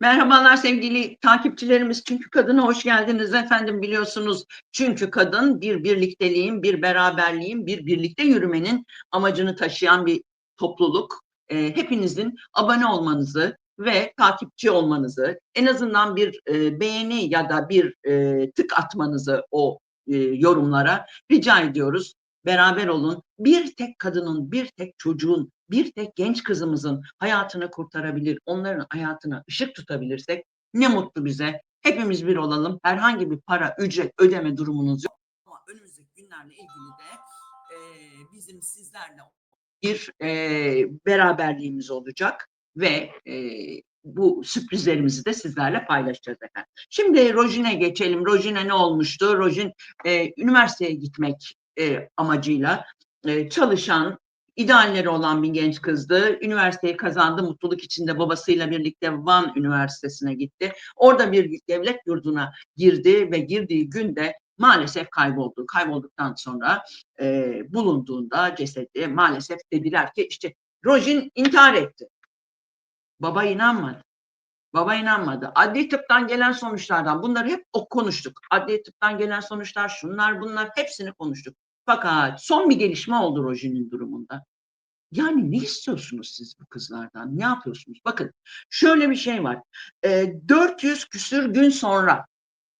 Merhabalar sevgili takipçilerimiz. Çünkü Kadın'a hoş geldiniz efendim biliyorsunuz. Çünkü Kadın bir birlikteliğin, bir beraberliğin, bir birlikte yürümenin amacını taşıyan bir topluluk. E, hepinizin abone olmanızı ve takipçi olmanızı, en azından bir e, beğeni ya da bir e, tık atmanızı o e, yorumlara rica ediyoruz. Beraber olun. Bir tek kadının, bir tek çocuğun bir tek genç kızımızın hayatını kurtarabilir, onların hayatına ışık tutabilirsek ne mutlu bize. Hepimiz bir olalım. Herhangi bir para, ücret ödeme durumunuz yok. Ama önümüzdeki günlerle ilgili de e, bizim sizlerle bir e, beraberliğimiz olacak ve e, bu sürprizlerimizi de sizlerle paylaşacağız efendim. Şimdi Rojin'e geçelim. Rojin'e ne olmuştu? Rojin e, üniversiteye gitmek e, amacıyla e, çalışan, idealleri olan bir genç kızdı. Üniversiteyi kazandı. Mutluluk içinde babasıyla birlikte Van Üniversitesi'ne gitti. Orada bir devlet yurduna girdi ve girdiği günde maalesef kayboldu. Kaybolduktan sonra e, bulunduğunda cesedi maalesef dediler ki işte Rojin intihar etti. Baba inanmadı. Baba inanmadı. Adli tıptan gelen sonuçlardan bunları hep konuştuk. Adli tıptan gelen sonuçlar şunlar bunlar hepsini konuştuk. Fakat son bir gelişme oldu Rojin'in durumunda. Yani ne istiyorsunuz siz bu kızlardan? Ne yapıyorsunuz? Bakın şöyle bir şey var. E, 400 küsür gün sonra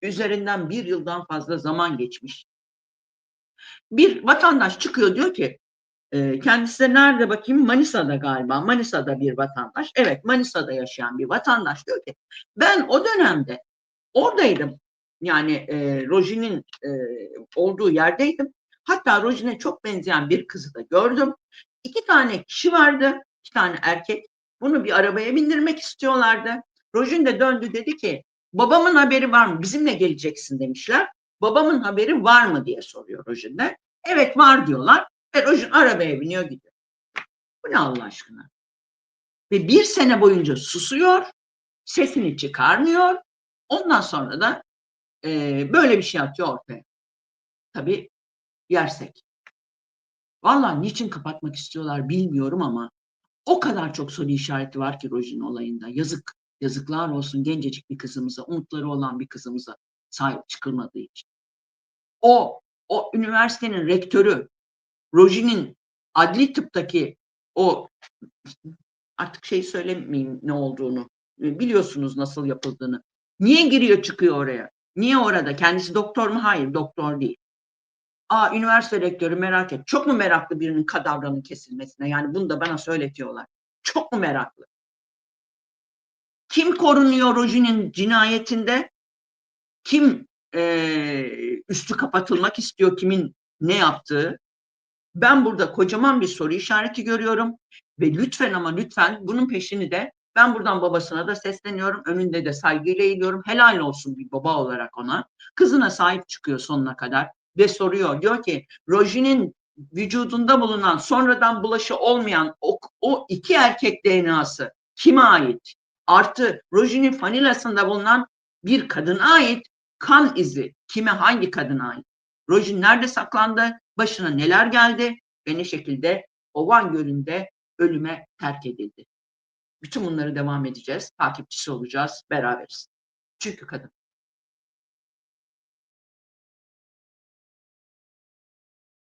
üzerinden bir yıldan fazla zaman geçmiş. Bir vatandaş çıkıyor diyor ki e, kendisi de nerede bakayım Manisa'da galiba Manisa'da bir vatandaş evet Manisa'da yaşayan bir vatandaş diyor ki ben o dönemde oradaydım yani e, Rojin'in e, olduğu yerdeydim hatta Rojin'e çok benzeyen bir kızı da gördüm İki tane kişi vardı, iki tane erkek. Bunu bir arabaya bindirmek istiyorlardı. Rojin de döndü dedi ki babamın haberi var mı? Bizimle geleceksin demişler. Babamın haberi var mı diye soruyor Rojin. Evet var diyorlar. Ve Rojin arabaya biniyor gidiyor. Bu ne Allah aşkına? Ve bir sene boyunca susuyor, sesini çıkarmıyor. Ondan sonra da e, böyle bir şey atıyor ortaya. Tabii yersek. Valla niçin kapatmak istiyorlar bilmiyorum ama o kadar çok soru işareti var ki Rojin olayında. Yazık, yazıklar olsun gencecik bir kızımıza, umutları olan bir kızımıza sahip çıkılmadığı için. O, o üniversitenin rektörü, Rojin'in adli tıptaki o artık şey söylemeyeyim ne olduğunu, biliyorsunuz nasıl yapıldığını. Niye giriyor çıkıyor oraya? Niye orada? Kendisi doktor mu? Hayır, doktor değil. Aa üniversite rektörü merak et. Çok mu meraklı birinin kadavranın kesilmesine? Yani bunu da bana söyletiyorlar. Çok mu meraklı? Kim korunuyor Rojin'in cinayetinde? Kim e, üstü kapatılmak istiyor? Kimin ne yaptığı? Ben burada kocaman bir soru işareti görüyorum ve lütfen ama lütfen bunun peşini de ben buradan babasına da sesleniyorum. Önünde de saygıyla eğiliyorum. Helal olsun bir baba olarak ona. Kızına sahip çıkıyor sonuna kadar ve soruyor. Diyor ki Rojin'in vücudunda bulunan sonradan bulaşı olmayan o, o iki erkek DNA'sı kime ait? Artı Rojin'in fanilasında bulunan bir kadına ait kan izi kime hangi kadına ait? Rojin nerede saklandı? Başına neler geldi? Ve ne şekilde Ovan Gölü'nde ölüme terk edildi. Bütün bunları devam edeceğiz. Takipçisi olacağız. Beraberiz. Çünkü kadın.